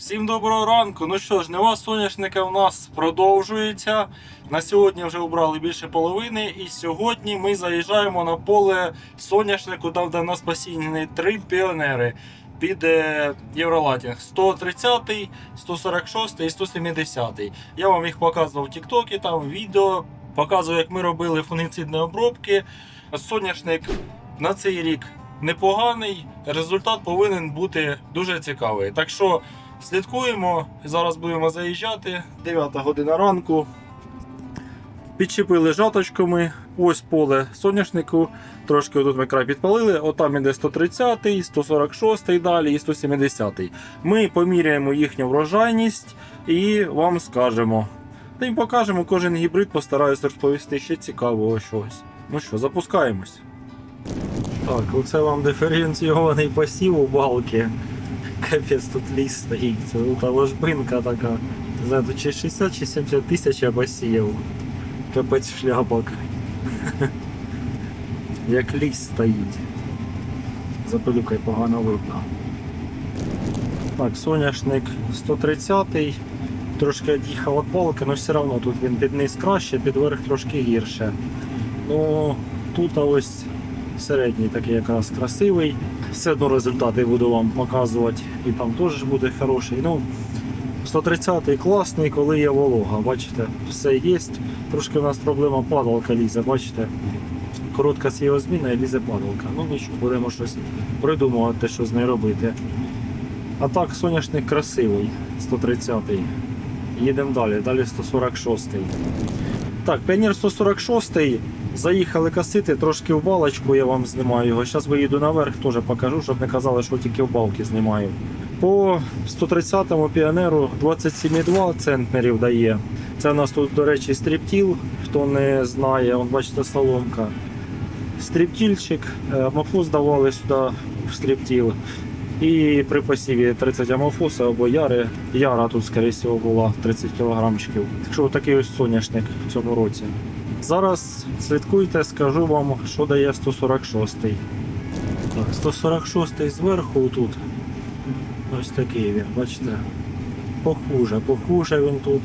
Всім доброго ранку. Ну що ж, жнива соняшника в нас продовжується. На сьогодні вже обрали більше половини. І сьогодні ми заїжджаємо на поле соняшнику, там де нас посіяні три піонери під е, Євролатінг 130, 146 і 170. Я вам їх показував в Тіктокі, там відео. Показую, як ми робили фунгіцидні обробки. Соняшник на цей рік непоганий. Результат повинен бути дуже цікавий. Так що слідкуємо. Зараз будемо заїжджати. 9 година ранку. Підчепили жаточками. Ось поле соняшнику. Трошки тут ми край підпалили. Отам іде 130, 146 далі і 170. Ми поміряємо їхню врожайність і вам скажемо. Та й покажемо кожен гібрид, постараюсь розповісти ще цікавого щось. Ну що, запускаємось. Так, оце вам диференційований посів у балки. Капець тут ліс стоїть. Це та ложбинка така. Не знаю, тут чи 60 чи 70 тисяч я посіяв. Капець шляпок. Як ліс стоїть. За пилюкою погано видно. Так, соняшник 130-й. Трошки від'їхав від палки, але все одно тут він під низ краще, під верх трошки гірше. Ну, тут ось середній такий якраз красивий. Все одно результати буду вам показувати. І там теж буде хороший. Ну, 130-й класний, коли є волога. Бачите, все є. Трошки у нас проблема падалка лізе, бачите. Коротка зміна і лізе падалка. Ну нічого, будемо щось придумувати, що з нею робити. А так, соняшник красивий, 130-й. Їдемо далі, далі 146-й. Так, Піонер 146-й. Заїхали косити, трошки в балочку я вам знімаю його. Зараз виїду наверх, теж покажу, щоб не казали, що тільки в балки знімаю. По 130-му піонеру 27,2 центнерів дає. Це у нас тут, до речі, стріптіл, хто не знає, он, бачите, соломка. Стріптільчик, е, амофос давали сюди в стріптіл. І при посіві 30 амофоса або яри. Яра тут, скоріше була 30 кілограмчиків. Так що такий ось соняшник в цьому році. Зараз слідкуйте, скажу вам, що дає 146-й. Так, 146-й зверху тут. Ось такий він, бачите. Похуже, похуже він тут,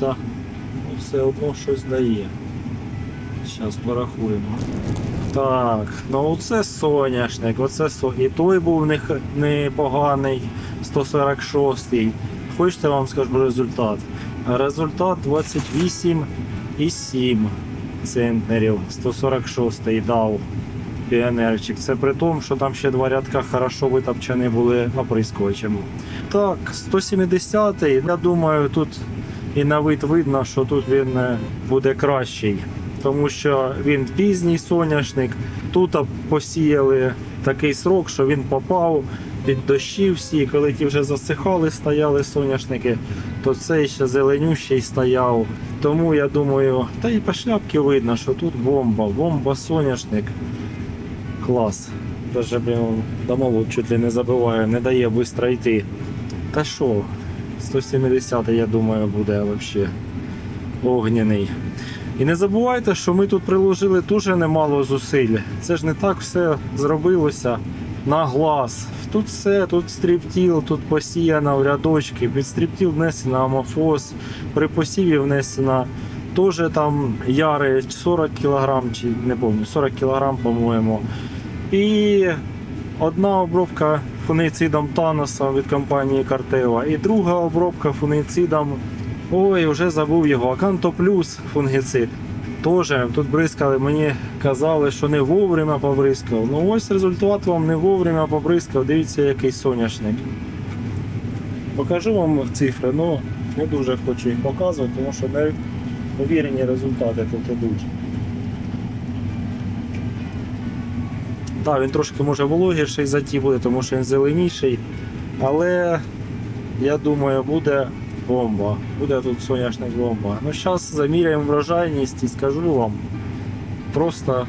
все одно щось дає. Зараз порахуємо. Так, ну оце соняшник, оце со... І той був не- непоганий 146-й. Хочете вам скажу результат? Результат 28,7 центнерів. 146-й дав піонерчик. Це при тому, що там ще два рядка хорошо витопчені були оприскувачем. Так, 170-й, я думаю, тут і на вид видно, що тут він е, буде кращий. Тому що він пізній соняшник. Тут посіяли такий срок, що він попав під дощі всі, коли ті вже засихали, стояли соняшники, то цей ще зеленющий стояв. Тому я думаю, та і по шляпці видно, що тут бомба, бомба соняшник. Клас. Даже домову чуть ли не забиває, не дає швидко йти. Та що, 170 я думаю, буде взагалі огняний. І не забувайте, що ми тут приложили дуже немало зусиль. Це ж не так все зробилося на глаз. Тут все, тут стріптіл, тут посіяно в рядочки, під стріптіл внесено амофос, при посіві внесено теж там яри 40 кг, чи не пам'ятаю, 40 кг, по-моєму. І одна обробка фунгіцидом Таносом від компанії Картева, і друга обробка фунгіцидом. Ой, вже забув його. Аканто плюс фунгіцид. Тоже тут бризкали, мені казали, що не вовремя побризкав. Ну ось результат вам не вовремя побризкав. Дивіться, який соняшник. Покажу вам цифри, але не дуже хочу їх показувати, тому що невірені результати тут ідуть. Так, він трошки може вологіший за ті буде, тому що він зеленіший. Але я думаю, буде бомба. Буде тут соняшник бомба. Ну зараз заміряємо врожайність і скажу вам. Просто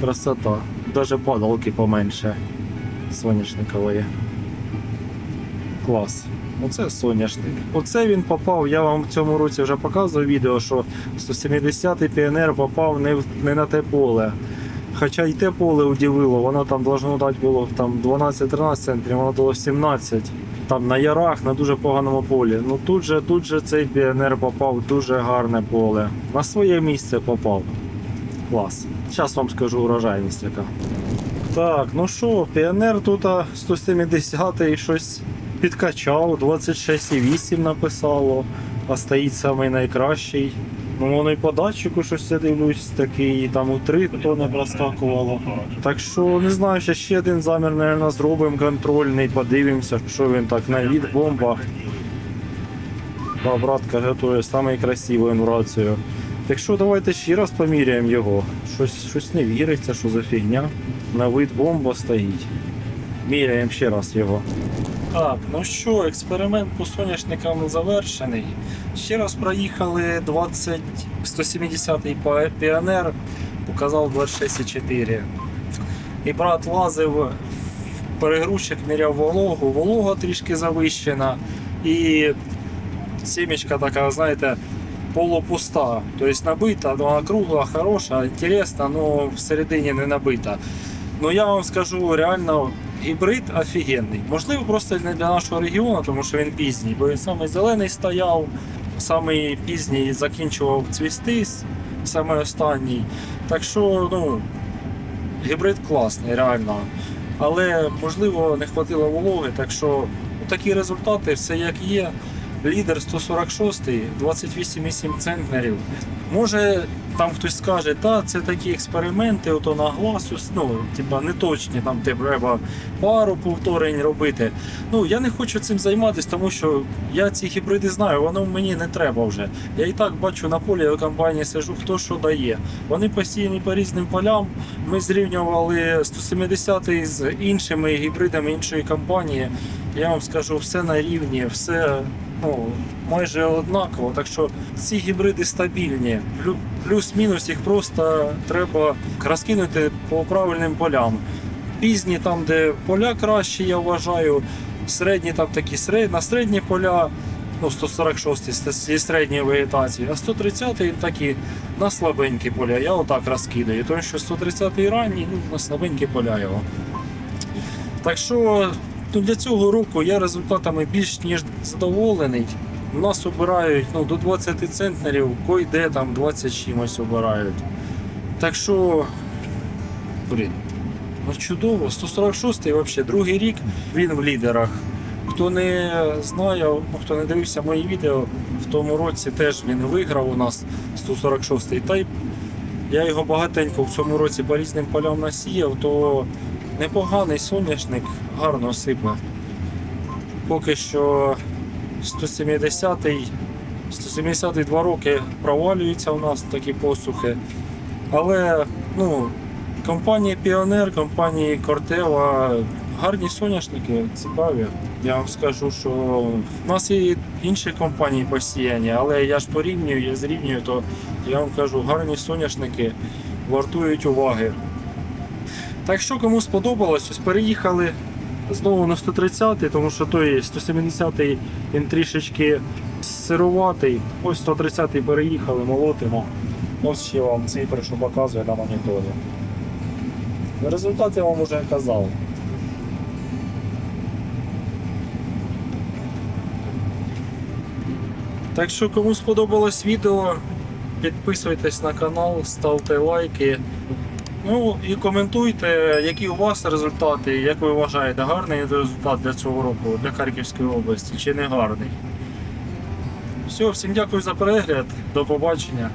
красота. Даже падалки поменше соняшникової. Клас. Оце соняшник. Оце він попав. Я вам в цьому році вже показував відео, що 170-й піонер попав не, в- не на те поле. Хоча й те поле удивило, воно там должно дати було там 12-13 центрів, воно дало 17. Там на ярах, на дуже поганому полі. Ну тут же, тут же цей піонер попав в дуже гарне поле. На своє місце попав. Клас. Зараз вам скажу урожайність яка. Так, ну що, піонер тут 170 і щось підкачав, 26,8 написало, а стоїть самий найкращий. Ну воно і по датчику щось я дивлюсь, такий, там у 3 тони проскакувало. Так що не знаю, ще ще один замір, мабуть, зробимо контрольний, подивимося, що він так на від бомба. Да, братка готує самий красиву. Так що давайте ще раз поміряємо його. Щось, щось не віриться, що за фігня. На вид бомба стоїть. Міряємо ще раз його. Так, ну що, експеримент по соняшникам завершений. Ще раз проїхали 20 170-й піонер, показав 26,4. І брат лазив в перегрузчик, міряв вологу, волога трішки завищена. І сімечка така, знаєте, полупуста. Тобто набита, вона кругла, хороша, інтересна, але всередині не набита. Ну я вам скажу, реально гібрид офігенний. Можливо, просто не для нашого регіону, тому що він пізній, бо він самий зелений стояв, самий пізній закінчував цвісти, саме останній. Так що, ну, гібрид класний, реально. Але можливо не хватило вологи, так що такі результати, все як є. Лідер 146, 28,7 центнерів. Може, там хтось скаже, та це такі експерименти, ото на глаз, ус- ну, типа не точні, там треба пару повторень робити. Ну, я не хочу цим займатися, тому що я ці гібриди знаю, воно мені не треба вже. Я і так бачу на полі в компанії сижу, хто що дає. Вони постійні по різним полям. Ми зрівнювали 170 з іншими гібридами іншої компанії. Я вам скажу, все на рівні, все ну, майже однаково. Так що ці гібриди стабільні. Плюс-мінус їх просто треба розкинути по правильним полям. Пізні там, де поля кращі, я вважаю. Середні там такі на середні поля, ну 146 з- зі середньої вегетації, а 130 такі на слабенькі поля. Я отак розкидаю. Тому що 130 ранній, ну, на слабенькі поля його. Так що ну, для цього року я результатами більш ніж задоволений. У нас обирають ну, до 20 центнерів, кой-де там 20 чимось обирають. Так що, блін, ну чудово, 146-й взагалі другий рік він в лідерах. Хто не знає, ну, хто не дивився мої відео, в тому році теж він виграв у нас 146-й тайп. Я його багатенько в цьому році по різним полям насіяв, то непоганий соняшник, гарно сипе. Поки що 170-й, 170-й роки провалюється у нас такі посухи. Але ну, компанія Піонер, компанії Кортева гарні соняшники, цікаві. Я вам скажу, що в нас є інші компанії посіяні, але я ж порівнюю, я зрівнюю, то я вам кажу, гарні соняшники вартують уваги. Так що кому сподобалось, ось переїхали знову на 130, тому що той 170 він трішечки сируватий. Ось 130 переїхали, молотимо. Ось ще вам цифри, що показує на моніторі. Результат я вам вже казав. Так що кому сподобалось відео, підписуйтесь на канал, ставте лайки. Ну і коментуйте, які у вас результати, як ви вважаєте, гарний результат для цього року, для Харківської області чи не гарний. Все, всім дякую за перегляд, до побачення.